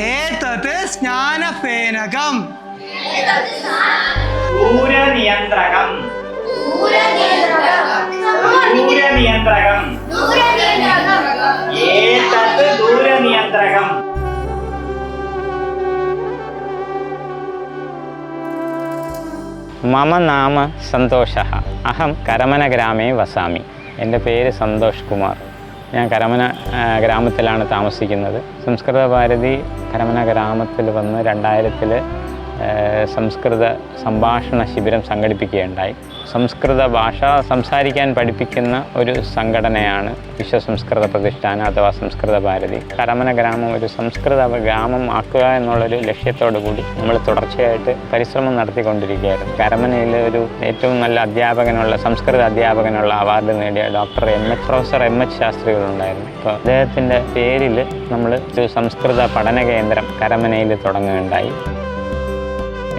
ഏതത് സ്നാനഫേനകം ദൂരനിയന്ത്രകം ദൂരനിയന്ത്രകം ഏതത് ദൂരനിയന്ത്രകം? മമ നാമ സന്തോഷ. അഹം കരമന ഗ്രാമേ വസാമി. എന്റെ പേര് സന്തോഷ് കുമാർ. ഞാൻ കരമന ഗ്രാമത്തിലാണ് താമസിക്കുന്നത്. സംസ്കൃത ഭാരതി കരമന ഗ്രാമത്തിൽ വന്ന് രണ്ടായിരത്തിൽ സംസ്കൃത സംഭാഷണ ശിബിരം സംഘടിപ്പിക്കുകയുണ്ടായി. സംസ്കൃത ഭാഷ സംസാരിക്കാൻ പഠിപ്പിക്കുന്ന ഒരു സംഘടനയാണ് വിശ്വ സംസ്കൃത പ്രതിഷ്ഠാനം അഥവാ സംസ്കൃത ഭാരതി. കരമന ഗ്രാമം ഒരു സംസ്കൃത ഗ്രാമം ആക്കുക എന്നുള്ളൊരു ലക്ഷ്യത്തോടു കൂടി നമ്മൾ തുടർച്ചയായിട്ട് പരിശ്രമം നടത്തിക്കൊണ്ടിരിക്കുകയായിരുന്നു. കരമനയിൽ ഒരു ഏറ്റവും നല്ല അധ്യാപകനുള്ള സംസ്കൃത അധ്യാപകനുള്ള അവാർഡ് നേടിയ doctor M H professor M H ശാസ്ത്രികളുണ്ടായിരുന്നു. അപ്പോൾ അദ്ദേഹത്തിന്റെ പേരിൽ നമ്മൾ ഒരു സംസ്കൃത പഠന കേന്ദ്രം കരമനയിൽ തുടങ്ങുകയുണ്ടായി.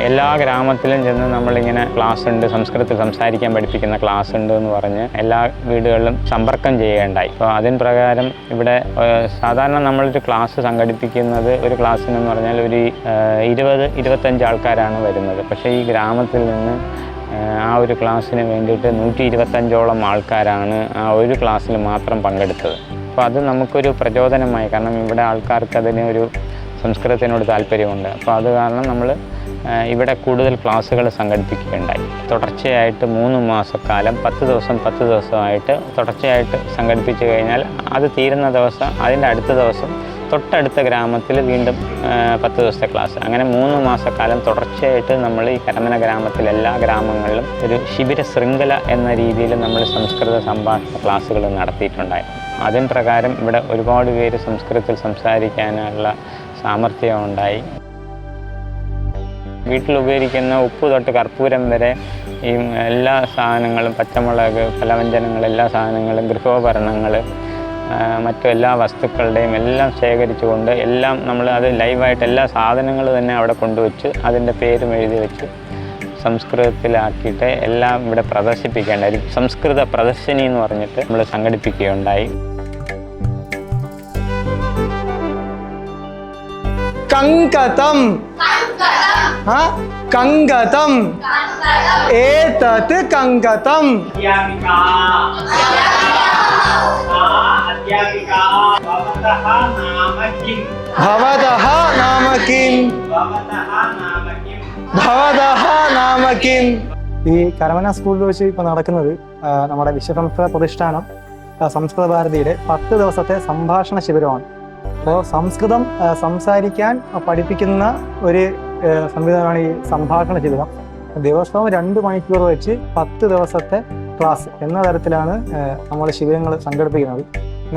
എല്ലാ ഗ്രാമത്തിലും ചെന്ന് നമ്മളിങ്ങനെ ക്ലാസ് ഉണ്ട് സംസ്കൃതത്തിൽ സംസാരിക്കാൻ പഠിപ്പിക്കുന്ന ക്ലാസ് ഉണ്ട് എന്ന് പറഞ്ഞ് എല്ലാ വീടുകളിലും സമ്പർക്കം ചെയ്യുകയുണ്ടായി അപ്പോൾ അതിന് പ്രകാരം ഇവിടെ സാധാരണ നമ്മളൊരു ക്ലാസ് സംഘടിപ്പിക്കുന്നത് ഒരു ക്ലാസ്സിനെന്ന് പറഞ്ഞാൽ ഒരു ഇരുപത് ഇരുപത്തഞ്ച് ആൾക്കാരാണ് വരുന്നത്. പക്ഷേ ഈ ഗ്രാമത്തിൽ നിന്ന് ആ ഒരു ക്ലാസ്സിന് വേണ്ടിയിട്ട് നൂറ്റി ഇരുപത്തഞ്ചോളം ആൾക്കാരാണ് ആ ഒരു ക്ലാസ്സിൽ മാത്രം പങ്കെടുത്തത്. അപ്പോൾ അത് നമുക്കൊരു പ്രചോദനമായി. കാരണം ഇവിടെ ആൾക്കാർക്ക് അതിന് ഒരു സംസ്കൃതത്തിനോട് താല്പര്യമുണ്ട്. അപ്പോൾ അത് കാരണം നമ്മൾ ഇവിടെ കൂടുതൽ ക്ലാസ്സുകൾ സംഘടിപ്പിക്കുകയുണ്ടായി. തുടർച്ചയായിട്ട് മൂന്ന് മാസക്കാലം പത്ത് ദിവസം പത്ത് ദിവസമായിട്ട് തുടർച്ചയായിട്ട് സംഘടിപ്പിച്ചു കഴിഞ്ഞാൽ അത് തീരുന്ന ദിവസം അതിന്റെ അടുത്ത ദിവസം തൊട്ടടുത്ത ഗ്രാമത്തിൽ വീണ്ടും പത്ത് ദിവസത്തെ ക്ലാസ്. അങ്ങനെ മൂന്ന് മാസക്കാലം തുടർച്ചയായിട്ട് നമ്മൾ ഈ കരമന ഗ്രാമത്തിലെ എല്ലാ ഗ്രാമങ്ങളിലും ഒരു ശിബിര ശൃംഖല എന്ന രീതിയിൽ നമ്മൾ സംസ്കൃത സംഭാഷണ ക്ലാസ്സുകൾ നടത്തിയിട്ടുണ്ടായിരുന്നു അതിൻ പ്രകാരം ഇവിടെ ഒരുപാട് പേര് സംസ്കൃതത്തിൽ സംസാരിക്കാനുള്ള സാമർഥ്യം ഉണ്ടായി വീട്ടിൽ ഉപയോഗിക്കുന്ന ഉപ്പ് തൊട്ട് കർപ്പൂരം വരെ ഈ എല്ലാ സാധനങ്ങളും പച്ചമുളക് ഫലവ്യഞ്ജനങ്ങൾ എല്ലാ സാധനങ്ങളും ഗൃഹോപകരണങ്ങൾ മറ്റു എല്ലാ വസ്തുക്കളുടെയും എല്ലാം ശേഖരിച്ചുകൊണ്ട് എല്ലാം നമ്മൾ അത് ലൈവായിട്ട് എല്ലാ സാധനങ്ങൾ തന്നെ അവിടെ കൊണ്ടുവച്ച് അതിന്റെ പേരും എഴുതി വെച്ച് സംസ്കൃതത്തിലാക്കിയിട്ട് എല്ലാം ഇവിടെ പ്രദർശിപ്പിക്കേണ്ടായി സംസ്കൃത പ്രദർശനി എന്ന് പറഞ്ഞിട്ട് നമ്മൾ സംഘടിപ്പിക്കുകയുണ്ടായി. കങ്കതം ആ കങ്കതം ഏതത് കങ്കതം अध्यापिका अध्यापिका भवतः नाम किं ഭവതഃ നാമ കിം भवतः नाम किं ഭവതഃ നാമ കിം ഈ കരമന സ്കൂളിൽ വെച്ച് ഇപ്പോൾ നടക്കുന്നത് ആ, നമ്മുടെ വിശ്വസംസ്കൃത പ്രതിഷ്ഠാനം ആ, സംസ്കൃത ഭാരതിയുടെ പത്ത് ദിവസത്തെ സംഭാഷണ ശിബിരമാണ് അപ്പോൾ സംസ്കൃതം സംസാരിക്കാൻ പഠിപ്പിക്കുന്ന ഒരു സംവിധാനമാണ് ഈ സംഭാഷണ ജീവിതം ദിവസവും രണ്ട് മണിക്കൂർ വെച്ച് പത്ത് ദിവസത്തെ ക്ലാസ് എന്ന തരത്തിലാണ് നമ്മൾ ശിബിരങ്ങൾ സംഘടിപ്പിക്കുന്നത്.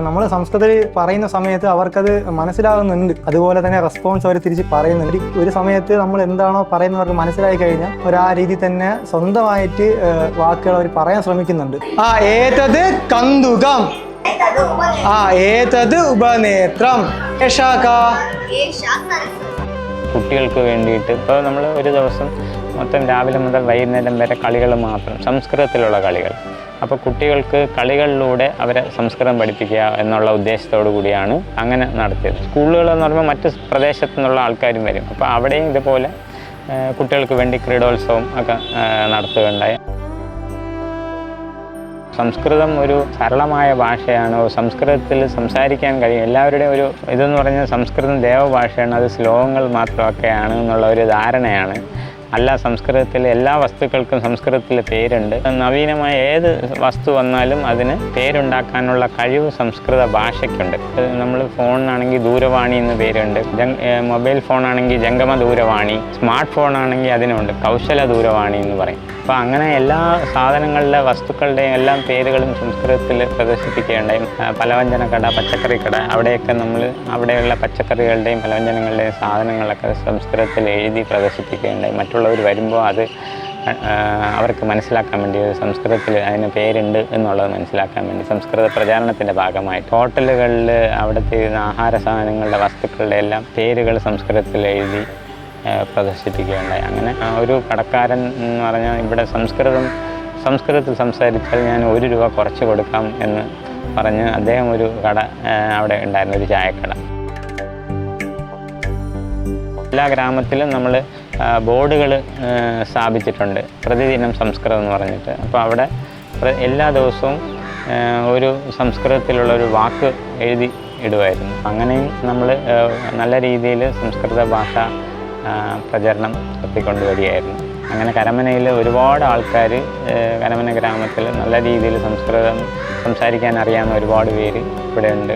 നമ്മൾ സംസ്കൃതത്തിൽ പറയുന്ന സമയത്ത് അവർക്കത് മനസ്സിലാകുന്നുണ്ട്. അതുപോലെ തന്നെ റെസ്പോൺസ് അവർ തിരിച്ച് പറയുന്നുണ്ട്. ഒരു സമയത്ത് നമ്മൾ എന്താണോ പറയുന്നത് അവർക്ക് മനസ്സിലായി കഴിഞ്ഞാൽ അവർ ആ രീതി തന്നെ സ്വന്തമായിട്ട് വാക്കുകൾ അവർ പറയാൻ ശ്രമിക്കുന്നുണ്ട്. ആ ഏതത് കന്തുകം? ആ ഏതത് ഉപനേത്രം? കുട്ടികൾക്ക് വേണ്ടിയിട്ട് ഇപ്പോൾ നമ്മൾ ഒരു ദിവസം മൊത്തം രാവിലെ മുതൽ വൈകുന്നേരം വരെ കളികൾ മാത്രം സംസ്കൃതത്തിലുള്ള കളികൾ. അപ്പോൾ കുട്ടികൾക്ക് കളികളിലൂടെ അവരെ സംസ്കൃതം പഠിപ്പിക്കുക എന്നുള്ള ഉദ്ദേശത്തോടു കൂടിയാണ് അങ്ങനെ നടത്തിയത്. സ്കൂളുകൾ എന്ന് പറയുമ്പോൾ മറ്റ് പ്രദേശത്തു നിന്നുള്ള ആൾക്കാരും വരും. അപ്പോൾ അവിടെയും ഇതുപോലെ കുട്ടികൾക്ക് വേണ്ടി ക്രീഡോത്സവം ഒക്കെ നടത്തുകയുണ്ടായി. സംസ്കൃതം ഒരു സരളമായ ഭാഷയാണ്? സംസ്കൃതത്തിൽ സംസാരിക്കാൻ കഴിയും. എല്ലാവരുടെയും ഒരു ഇതെന്ന് പറഞ്ഞാൽ സംസ്കൃതം ദേവഭാഷയാണ്. അത് ശ്ലോകങ്ങൾ മാത്രമൊക്കെയാണ് എന്നുള്ള ഒരു ധാരണയാണ്. അല്ല സംസ്കൃതത്തിൽ എല്ലാ വസ്തുക്കൾക്കും സംസ്കൃതത്തിൽ പേരുണ്ട്. നവീനമായ ഏത് വസ്തു വന്നാലും അതിന് പേരുണ്ടാക്കാനുള്ള കഴിവ് സംസ്കൃത ഭാഷയ്ക്കുണ്ട്. നമ്മൾ ഫോണിനാണെങ്കിൽ ദൂരവാണി എന്ന് പേരുണ്ട്. മൊബൈൽ ഫോണാണെങ്കിൽ ജംഗമ ദൂരവാണി സ്മാർട്ട് ഫോണാണെങ്കിൽ അതിനുണ്ട്. കൗശല ദൂരവാണി എന്ന് പറയും. അപ്പോൾ അങ്ങനെ എല്ലാ സാധനങ്ങളിലെ വസ്തുക്കളുടെയും എല്ലാം പേരുകളും സംസ്കൃതത്തിൽ പ്രദർശിപ്പിക്കേണ്ട പലവ്യഞ്ജന കട പച്ചക്കറി കട അവിടെയൊക്കെ നമ്മൾ അവിടെയുള്ള പച്ചക്കറികളുടെയും പലവ്യഞ്ജനങ്ങളുടെയും സാധനങ്ങളൊക്കെ സംസ്കൃതത്തിൽ എഴുതി പ്രദർശിപ്പിക്കുകയുണ്ടായി. മറ്റുള്ളവർ വരുമ്പോൾ അത് അവർക്ക് മനസ്സിലാക്കാൻ വേണ്ടി സംസ്കൃതത്തിൽ അതിന് പേരുണ്ട് എന്നുള്ളത് മനസ്സിലാക്കാൻ വേണ്ടി സംസ്കൃത പ്രചാരണത്തിന്റെ ഭാഗമായി ഹോട്ടലുകളിൽ അവിടുത്തെ ആഹാര സാധനങ്ങളുടെ വസ്തുക്കളുടെ എല്ലാം പേരുകൾ സംസ്കൃതത്തിൽ എഴുതി പ്രദർശിപ്പിക്കുകയുണ്ടായി. അങ്ങനെ ഒരു കടക്കാരൻ എന്ന് പറഞ്ഞാൽ ഇവിടെ സംസ്കൃതം സംസ്കൃതത്തിൽ സംസാരിച്ചാൽ ഞാൻ ഒരു രൂപ കുറച്ച് കൊടുക്കാം എന്ന് പറഞ്ഞ് അദ്ദേഹം ഒരു കട അവിടെ ഉണ്ടായിരുന്നു ഒരു ചായക്കട. എല്ലാ ഗ്രാമത്തിലും നമ്മൾ ബോർഡുകൾ സ്ഥാപിച്ചിട്ടുണ്ട്. പ്രതിദിനം സംസ്കൃതം എന്ന് പറഞ്ഞിട്ട്. അപ്പോൾ അവിടെ എല്ലാ ദിവസവും ഒരു സംസ്കൃതത്തിലുള്ള ഒരു വാക്ക് എഴുതി ഇടുമായിരുന്നു അങ്ങനെയും നമ്മൾ നല്ല രീതിയിൽ സംസ്കൃത ഭാഷ പ്രചരണം എത്തിക്കൊണ്ടുവരികയായിരുന്നു അങ്ങനെ കരമനയിൽ ഒരുപാട് ആൾക്കാർ കരമന ഗ്രാമത്തിൽ നല്ല രീതിയിൽ സംസ്കൃതം സംസാരിക്കാൻ അറിയാവുന്ന ഒരുപാട് പേര് ഇവിടെ ഉണ്ട്